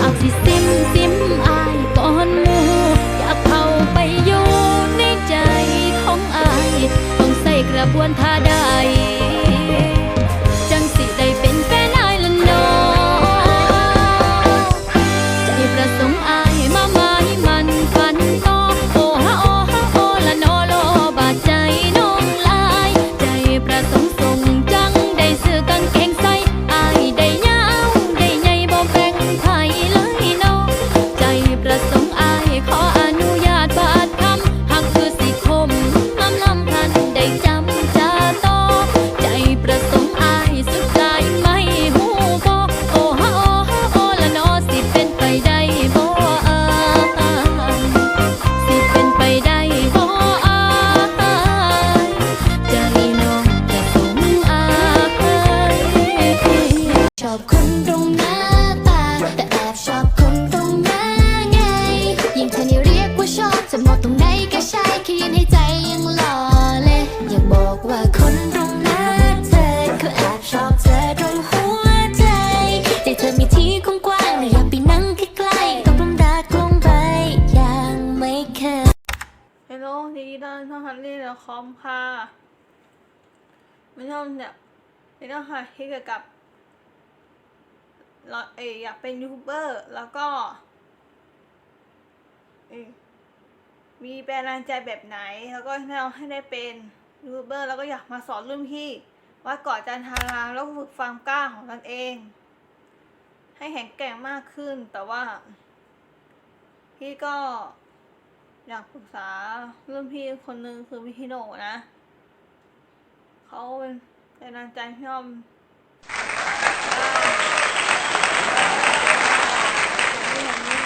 อย ฮัลโหลดีดีต้อนรับฮันนี่และคอมค่ะไม่ชอบแบบไม่ต้องค่ะที่เกี่ยวกับเราเอยอยากเป็นยูทูบเบอร์แล้วก็เอมีแรงบันใจแบบไหน แล้วก็ให้เราให้ได้เป็นยูทูบเบอร์แล้วก็อยากมาสอนรุ่นพี่ว่าก่อนจะทำงาแล้วฝึกความกล้าของตนเอง ให้แข็งแกร่งมากขึ้นแต่ว่า พี่ก็ อยากปรึกษารุ่นพี่คนหนึ่งคือพี่ฮิโนะนะ เขาเป็นแรงบันดาลใจพี่อ้อมนี่อย่างนี้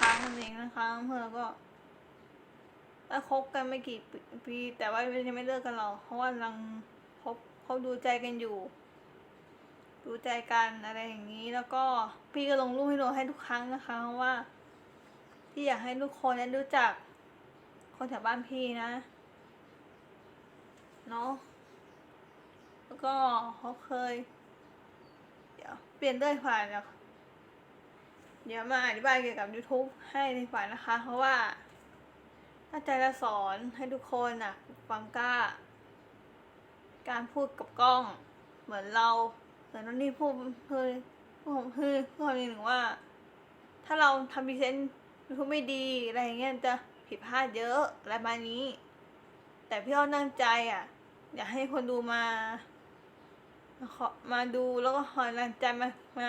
ค้างกันเองนะคะเพื่อนก็แล้วคบกันไม่กี่ปี แต่ว่ายังไม่เลิกกันหรอกเพราะว่ากำลังคบเขาดูใจกันอยู่ ดูใจกันอะไรอย่างนี้ แล้วก็พี่ก็ลงรูปให้ดูให้ทุกครั้งนะคะเพราะว่า ที่อยากให้ทุกคนได้รู้จัก คนแถวบ้านพี่นะเนาะแล้วก็เขาเคย เดี๋ยวเปลี่ยนเรื่อยฝ่ายเดี๋ยวเดี๋ยวมาอธิบายเกี่ยวกับ YouTube ให้ในฝ่ายนะคะ เพราะว่าตั้งใจจะสอนให้ทุกคนน่ะความกล้า การพูดกับกล้อง เหมือนเราเหมือนนนี้พูดเพื่อพูดเพื่อพื่อคนหนึ่งว่า ถ้าเราทำพรีเซนต์ ยูทูบไม่ดีอะไรอย่างเงี้ยจะผิดพลาดเยอะอะไรมานี้ แต่พี่อ้อตั้งใจอะ อยากให้คนดูมามาขอมาดูแล้วก็คอยแรงใจมามา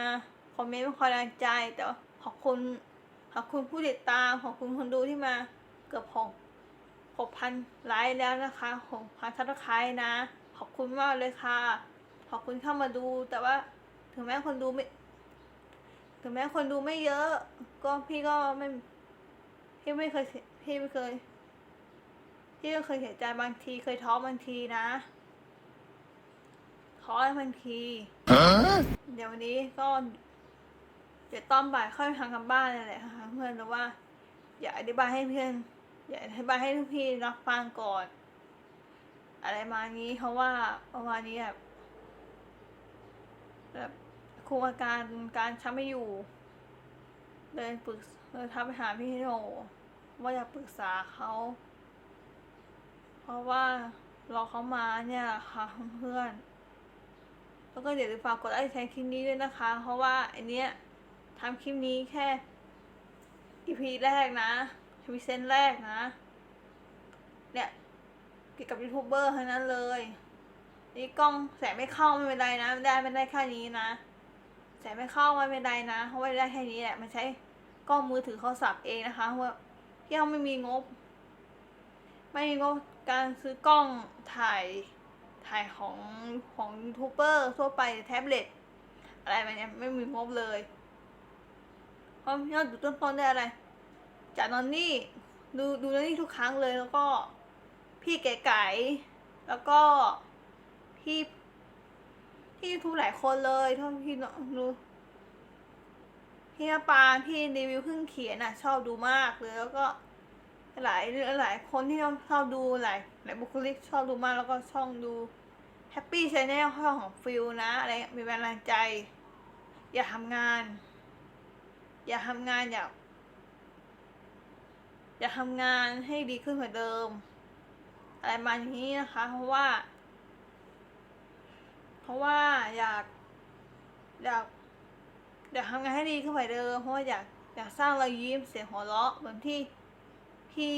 คอมเมนต์มาคอยแรงใจแต่ขอบคุณขอบคุณผู้ติดตามขอบคุณคนดูที่มาเกือบหกหกพันไลค์แล้วนะคะหกพันทับไครนะ ขอบคุณมากเลยค่ะ ขอบคุณเข้ามาดูแต่ว่าถึงแม้คนดูไม่ ถึงแม้คนดูไม่เยอะ ก็พี่ก็ไม่พี่ไม่เคยเสียพี่ไม่เคยพี่ก็เคยเสียใจบางทีเคยท้อบางทีนะท้อบางที เดี๋ยววันนี้ก็เดี๋ยวต้อมบ่ายค่อยทำกันบ้านนั่นแหละค่ะเพื่อนแต่ว่า อย่าอธิบายให้เพื่อน อย่าอธิบายให้ทุกพี่รับฟังก่อน อะไรมานี้เพราะว่าประมาณนี้แบบแบบ คุมอาการการช้ำไม่อยู่ เลยปรึกเลยทักไปหาพี่โนว่าอยากปรึกษาเขา เพราะว่ารอเขามาเนี่ยค่ะเพื่อนแล้วก็เดี๋ยวฝากกดไลค์แชร์คลิปนี้ด้วยนะคะ เพราะว่าไอเนี้ยทำคลิปนี้แค่ EP แรกนะพรีเซนต์แรกนะ เนี่ยเกี่ยวกับยูทูบเบอร์ทั้งนั้นเลย นี่กล้องแสงไม่เข้าไม่เป็นไรนะ ได้ไม่ได้แค่นี้นะ แสงไม่เข้าไม่เป็นไรนะเพราะว่าได้แค่นี้แหละมันใช้กล้องมือถือเขาสับเองนะคะเพราะว่าพี่ยังไม่มีงบ ไม่มีงบการซื้อกล้องถ่ายถ่ายของของยูทูบเบอร์ทั่วไปแท็บเล็ตอะไรแบบนี้ไม่มีงบเลยเพราะพี่ยอดดูต้นตนได้อะไร จากนอนนี่ดูดูนอนนี่ทุกครั้งเลยแล้วก็พี่เก๋ไก่แล้วก็พี่ พี่ทูบหลายคนเลยเท่าที่ดูพี่นปาพี่รีวิวเพิ่งเขียนอะ ชอบดูมากเลยแล้วก็ หลายหลายคนที่ชอบดูหลายหลายบุคลิกชอบดูมากแล้วก็ช่องดูแฮปปี้ชแนลช่องของฟิลนะอะไรมีแรงบันดาลใจ อย่าทำงาน อย่าทำงานอย่าอย่าทำงานให้ดีขึ้นกว่าเดิม อะไรประมาณนี้นะคะ เพราะว่า ราะว่าอยาก อยากอยากทำงานให้ดีขึ้นกว่าเดิมเพราะว่าอยากอยากสร้างรอยยิ้มเสียงหัวเราะเหมือนที่พี่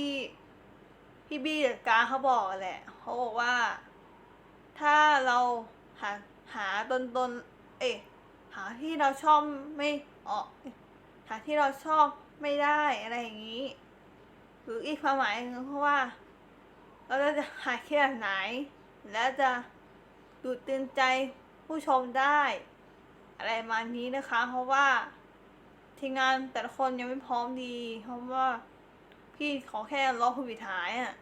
พี่บี้เดกาเขาบอกแหละเขาบอกว่า ถ้าเราหาหาตนตนเอ๊ะหาที่เราชอบไม่ออกหาที่เราชอบไม่ได้อะไรอย่างนี้ หรืออีกความหมายนึงเพราะว่า เราจะหาแค่ไหน และจะ ดูดตื่นใจผู้ชมได้ อะไรมานี้นะคะ เพราะว่าทีมงานแต่ละคนยังไม่พร้อมดี เพราะว่าพี่ขอแค่รอโควิดหายอะ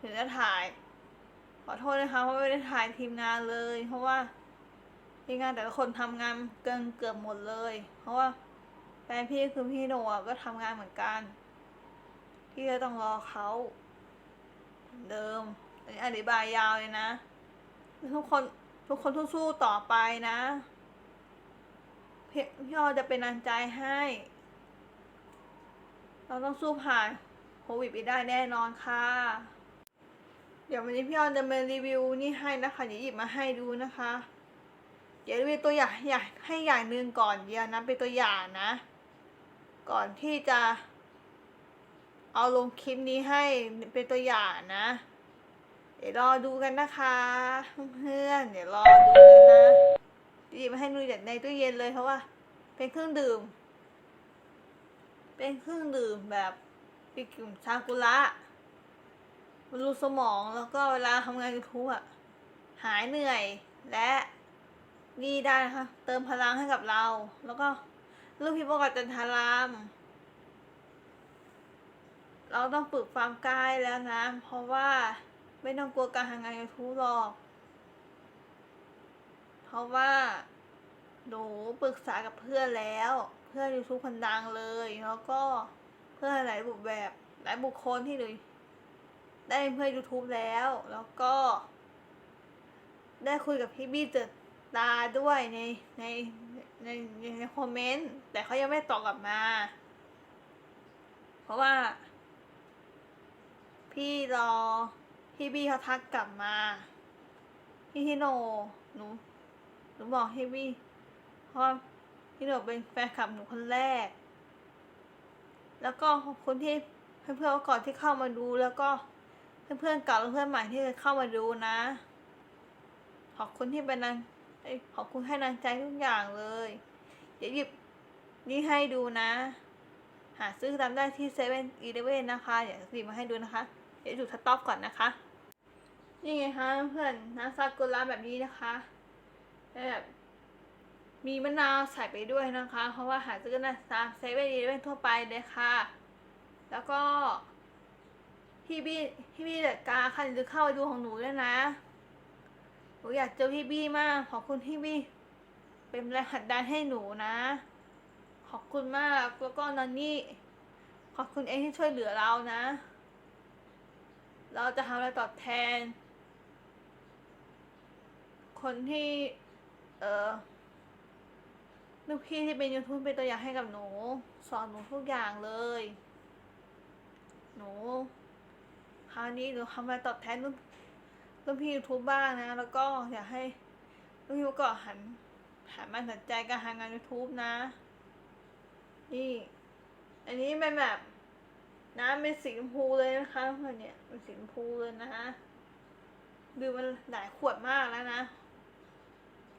ถึงจะถ่าย ขอโทษนะคะเพราะไม่ได้ถ่ายทีมงานเลย เพราะว่าทีมงานแต่ละคนทำงานเกินเกือบหมดเลย เพราะว่าแฟนพี่คือพี่โนอะก็ทำงานเหมือนกัน พี่ก็ต้องรอเขาเหมือนเดิมอันนี้อธิบายยาวเลยนะ ทุกคนทุกคนสู้ๆต่อไปนะพี่พี่ออจะเป็นกำลังใจให้ เราต้องสู้ผ่านโควิดไปได้แน่นอนค่ะ เดี๋ยววันนี้พี่ออนจะมารีวิวนี่ให้นะคะเดี๋ยวหยิบมาให้ดูนะคะ เดี๋ยวรีวิวตัวอย่างอยากให้อย่างหนึ่งก่อนเดียวนะเป็นตัวอย่างนะ ก่อนที่จะ เอาลงคลิปนี้ให้เป็นตัวอย่างนะ เดี๋ยวรอดูกันนะคะเพื่อนเดี๋ยวรอดูเลยนะหยิบมาให้ดูจากในตู้เย็นเลยเพราะว่า เป็นเครื่องดื่ม เป็นเครื่องดื่มแบบปิกลุ่มซากุระบำรุงสมองแล้วก็เวลาทำงานยูทูบอะหายเหนื่อยและนี่ได้นะคะ เติมพลังให้กับเรา แล้วก็ลูกพิมพ์ปกอจันทาราม เราต้องฝึกความกายแล้วนะ เพราะว่า ไม่ต้องกลัวการทำงานยูทูบหรอก เพราะว่าหนูปรึกษากับเพื่อนแล้ว เพื่อนยูทูบคนดังเลย แล้วก็เพื่อนหลายบุคแบบหลายบุคคลที่หนูได้เพื่อนยูทูบแล้ว แล้วก็ ได้คุยกับพี่บี้เจอตาด้วยในในในในคอมเมนต์แต่เขายังไม่ตอบกลับมา เพราะว่า พี่รอ พี่บี้เขาทักกลับมาพี่ฮิโนหนูหนูบอกพี่บี้เพราะพี่โนเป็นแฟนคลับหนูคนแรก แล้วก็ขอบคุณที่เพื่อนๆก่อนที่เข้ามาดูแล้วก็เพื่อนๆเก่าและเพื่อนใหม่ที่เข้ามาดูนะ ขอบคุณที่เป็นนันเอ้ยขอบคุณให้นันใจทุกอย่างเลยเดี๋ยวหยิบนี่ให้ดูนะ หาซื้อตามได้ที่เซเว่นอีเลเว่นนะคะ เดี๋ยวหยิบมาให้ดูนะคะ เดี๋ยวดูสต็อปก่อนนะคะ นี่ไงคะเพื่อนน้ำซากุระแบบนี้นะคะแบบมีมะนาวใส่ไปด้วยนะคะ เพราะว่าหาซื้อกันตามเซเว่นอีเลเว่นทั่วไปเลยค่ะ แล้วก็พี่บี้พี่บี้เดกาค่ะหรือเข้าไปดูของหนูด้วยนะหนูอยากเจอพี่บี้มากขอบคุณพี่บี้เป็นแรงผลักดันให้หนูนะ ขอบคุณมากแล้วก็นอนนี่ขอบคุณเองที่ช่วยเหลือเรานะ เราจะทำอะไรตอบแทน คนที่ เออลูกพี่ที่เป็นยูทูบเป็นตัวอย่างให้กับหนู สอนหนูทุกอย่างเลย หนูคราวนี้หนูทำอะไรตอบแทนลูกลูกพี่ยูทูบบ้างนะ แล้วก็อยากให้ลูกพี่ก็หันหันมาสนใจการทำงานยูทูบนะ นี่ อันนี้เป็นแบบน้ำเป็นสีชมพูเลยนะคะเนี่ยเป็นสีชมพูเลยนะฮะดื่มมันหลายขวดมากแล้วนะ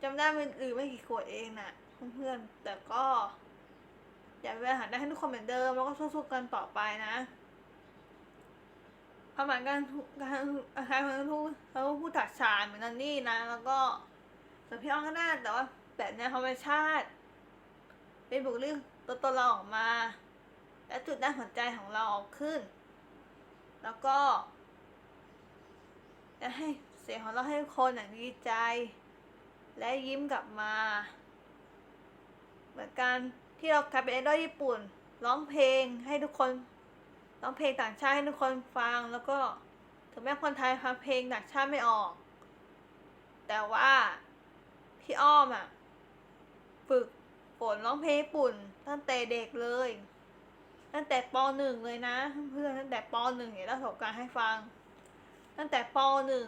จำได้มันอื่นไม่กี่ขวดเองน่ะเพื่อนๆแต่ก็ อย่าไปหาได้ให้ทุกคนเหมือนเดิม แล้วก็สู้ๆกันต่อไปนะความหมายการการการทุกเขาพูดถักฉานเหมือนนันนี่นะ แล้วก็แต่พี่อ้อนก็ได้แต่ว่าแบบในธรรมชาติ เป็นบุคลิกตัวตนเราออกมา และจุดด้านหัวใจของเราออกขึ้น แล้วก็จะให้เสียงของเราให้คนอย่างดีใจ และยิ้มกลับมา เหมือนกันที่เรากลายเป็นไอดอลญี่ปุ่น ร้องเพลงให้ทุกคน ร้องเพลงต่างชาติให้ทุกคนฟังแล้วก็ถึงแม้คนไทยฟังเพลงต่างชาติไม่ออก แต่ว่าพี่อ้อมอะฝึกฝนร้องเพลงญี่ปุ่น ตั้งแต่เด็กเลย ตั้งแต่ปหนึ่งเลยนะ เพื่อนตั้งแต่ป .1 เนี่ยเล่าประสบการณ์ให้ฟัง ตั้งแต่ปหนึ่ง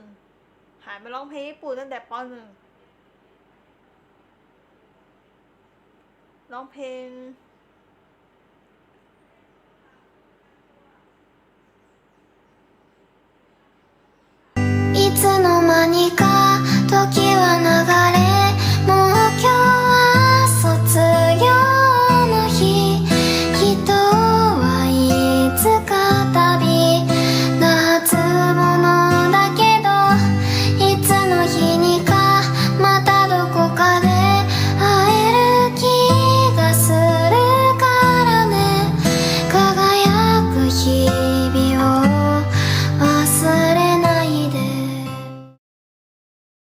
หายไปร้องเพลงญี่ปุ่นตั้งแต่ปหนึ่ง ร้องเพลง